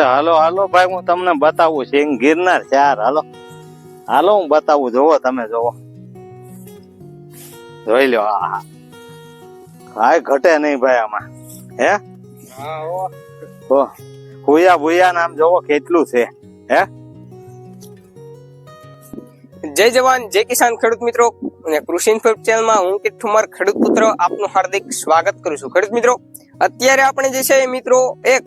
અરે હાલો હાલો ભાઈ હું તમને બતાવું સિંગ ગિરનાર ચાર. હાલો. હાલો હું બતાવું. જોવો તમે જોવો. જોઈ લો હા હા. ઘટે નહીં ભાઈ આમાં. હે? ઓ ભૂયા ભૂયા નામ જોવો કેટલું છે. હે? જય જવાન જય કિસાન ખેડૂત મિત્રો. અને કૃષિ ઇન્ફો ચેનલમાં હું કે ઠુમર ખેડૂત પુત્ર આપનું હાર્દિક સ્વાગત કરું છું. ખેડૂત મિત્રો અત્યારે આપણે જે છે મિત્રો એક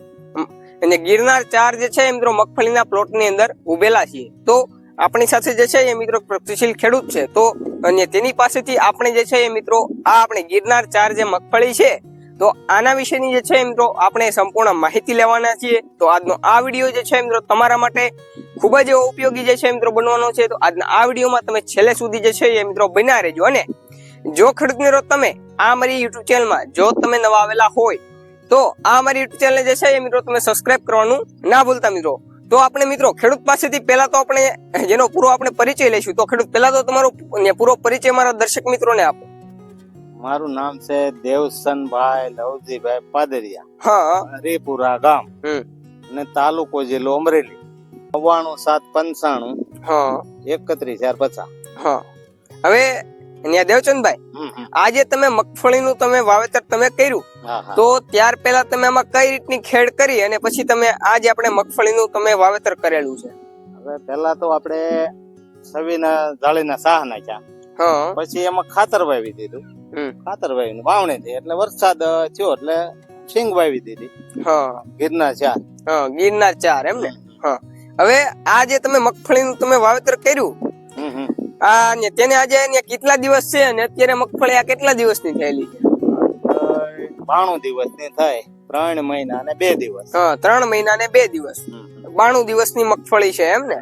અને ગિરનાર ચાર જે છે એ મિત્રો મગફળીના પ્લોટની અંદર ઉભેલા છીએ. તો આપણી સાથે જે છે એ મિત્રો પ્રગતિશીલ ખેડૂત છે. તો અને તેની પાસેથી આપણે જે છે એ મિત્રો આ આપણે ગિરનાર ચાર જે મગફળી છે, તો આના વિશેની જે છે મિત્રો આપણે સંપૂર્ણ માહિતી લેવાના છીએ. તો આજનો આ વીડિયો જે છે મિત્રો તમારા માટે ખૂબ જ ઉપયોગી જે છે મિત્રો બનવાનો છે. તો આજના આ વિડીયોમાં તમે છેલ્લે સુધી જે છે એ મિત્રો બન્યા રહેજો. અને જો ખેડૂત મિત્રો તમે આ મારી યુટ્યુબ ચેનલમાં જો તમે નવા આવેલા હોય તો આ મારી યુટ્યુબ ચેનલ જે છે એ મિત્રો તમે સબસ્ક્રાઇબ કરવાનું ના ભૂલતા મિત્રો. તો આપણે મિત્રો ખેડૂત પાસેથી પહેલા તો આપણે જેનો પૂરો આપણે પરિચય લઈશું. તો ખેડૂત પહેલા તો તમારો પૂરો પરિચય મારા દર્શક મિત્રોને આપો. મારું નામ છે દેવસનભાઈ લવજીભાઈ પાદરિયા હા. હરિપુરા ગામ. અને તાલુકો જિલ્લો અમરેલી. નવ્વાણું સાત પંચાણું હા. એકત્રીસ ચાર પચાસ. હા. હવે અહીંયા દેવચંદભાઈ. આજે તમે મગફળીનું તમે વાવેતર તમે કર્યું તો ત્યાર પહેલા તમે આમાં કઈ રીતની ખેડ કરી અને પછી તમે આજે આપણે મગફળીનું તમે વાવેતર કરેલું છે? હવે પેલા તો આપણે સવીના જાળીના સાહ નાખ્યા. પછી એમાં ખાતર વાવી દીધું. ખાતર વાવીને વાવણી થઈ એટલે વરસાદ થયો એટલે સિંગ વાવી દીધી. ગીરના ચાર. હા ગિરનાર ચાર એમ ને? હા. હવે આ જે તમે મગફળીનું તમે વાવેતર કર્યું આ તેને આજે ને કેટલા દિવસ છે અને અત્યારે મગફળી આ કેટલા દિવસની થયેલી? બાણું દિવસની થાય ત્રણ મહિના અને બે દિવસ. હા ત્રણ મહિના ને બે દિવસ. બાણું દિવસની મગફળી છે એમ ને.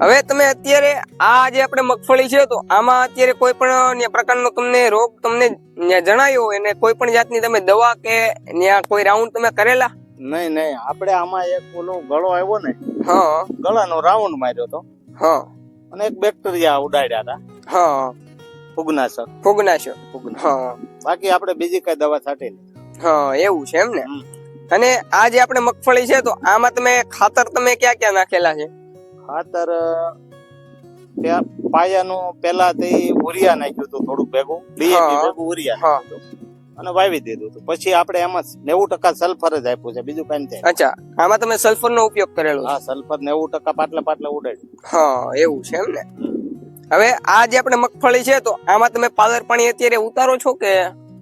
હવે તમે અત્યારે આ જે આપણે મગફળી છે તો આમાં અત્યારે કોઈ પણ પ્રકારનો તમને રોગ તમને જણાયો એને અને કોઈ પણ જાતની તમે દવા કે ન્યા કોઈ રાઉન્ડ તમે કરેલા? નહીં નહીં. આપણે આમાં એક ઓલો ગળો આવ્યો ને હા. ગળાનો રાઉન્ડ માર્યો તો. હા. અને એક બેક્ટેરિયા ઉડાડ્યા હતા. હા. ફૂગનાશક. ફૂગનાશક. હા. બાકી આપણે બીજી કઈ દવા છાંટી. હા એવું છે એમ ને? અને આ જે આપણે મગફળી છે તો આમાં તમે ખાતર તમે ક્યાં ક્યાં નાખેલા છે? ખાતર પાયાનું પેલા તે ઉરિયા નાખ્યું હતું થોડુંક ભેગું. ડીએપી ભેગું ઉરિયા નાખ્યું હતું. અને વાવી દીધું હતું. પછી આપણે એમાં નેવું ટકા સલ્ફર જ આપ્યું છે બીજું કઈ થાય અચ્છા આમાં તમે સલ્ફર નો ઉપયોગ કરેલો હા સલ્ફર નેવું ટકા પાટલા પાટલા ઉડાડ્યું. હા એવું છે એમ ને? હવે આ જે આપણે મગફળી છે તો આમાં તમે પાલર પાણી અત્યારે ઉતારો છો કે?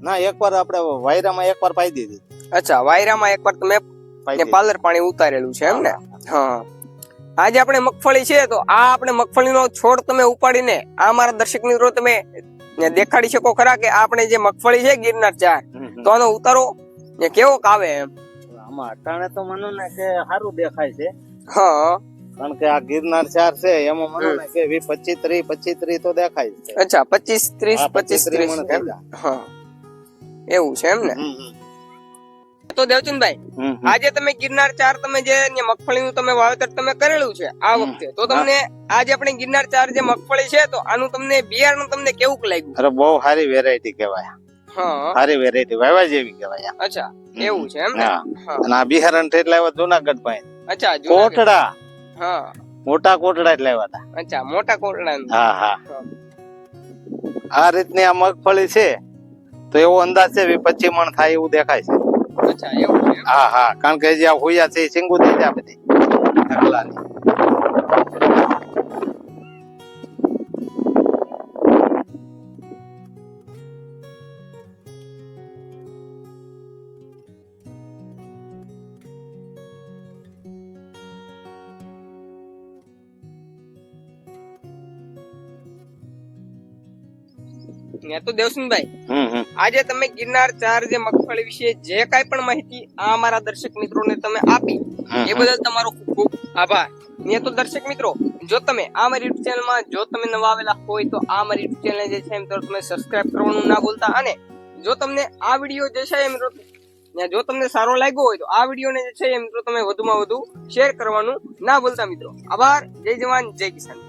ના એકવાર આપણે વાયરામાં એકવાર પાઈ દીધી. અચ્છા વાયરામાં એકવાર તમે પાલર પાણી ઉતારેલું છે એમ ને? હા આજે આપણે મગફળી છે તો આ આપણે મગફળીનો છોડ તમે ઉપાડીને આ મારા દર્શક મિત્રો તમે ને દેખાડી શકો ખરા કે આપણે જે મગફળી છે ગિરનાર ચાર. તો આનો ઉતારો ને કેવો કાવે એમ? આમાં અટાણે તો મને ને કે સારું દેખાય છે. હા. કારણ કે આ ગિરનાર ચાર છે એમાં મને ને કે વી પચીસ ત્રીસ પચીસ ત્રીસ તો દેખાય છે. અચ્છા પચીસ ત્રીસ પચીસ ત્રીસ. હા. એવું છે એમ ને. તો દેવચંદભાઈ. આજે તમે ગિરનાર ચાર તમે જે મગફળીનું તમે વાવેતર તમે કરેલું છે આ વખતે તો તમને આજે આપણે ગિરનાર ચાર જે મગફળી છે તો આનું તમને બિયારણ તમને કેવું લાગ્યું? અરે બહુ સારી વેરાયટી કહેવાય. સારી વેરાયટી વાવા જેવી કહેવાય. અચ્છા એવું છે એમ ને? અને આ બિહારણથી લાવ્યા જુનાગઢમાં અચ્છા. કોટડા. હા. મોટા કોટડા જ લાવ્યા હતા. અચ્છા મોટા કોટડા હા હા. આ રીતની આ મગફળી છે તો એવો અંદાજ છે પચીસ મણ થાય એવું દેખાય છે? હા હા કારણ કે જે આ હોયા છે એ સિંગુ થઈ જાય બધી ઢગલાની. તો દેવસિંહભાઈ આજે તમે ગિરનાર ચાર જે મગફળી વિશે જે કાંઈ પણ માહિતી આ અમારા દર્શક મિત્રોને તમે આપી એ બદલ તમારો ખૂબ ખૂબ આભાર. ને તો દર્શક મિત્રો જો તમે આ મારી યુટ્યુબ ચેનલમાં જો તમે નવા આવેલા હોય તો આ મારી યુટ્યુબ ચેનલ જે છે મિત્રો તમે સબસ્ક્રાઇબ કરવાનું ના ભૂલતા. અને જો તમને આ વીડિયો જે છે એમ જો તમને સારો લાગ્યો હોય તો આ વિડીયોને જે છે એ મિત્રો તમે વધુમાં વધુ શેર કરવાનું ના ભૂલતા મિત્રો. આભાર. જય જવાન જય કિસાન.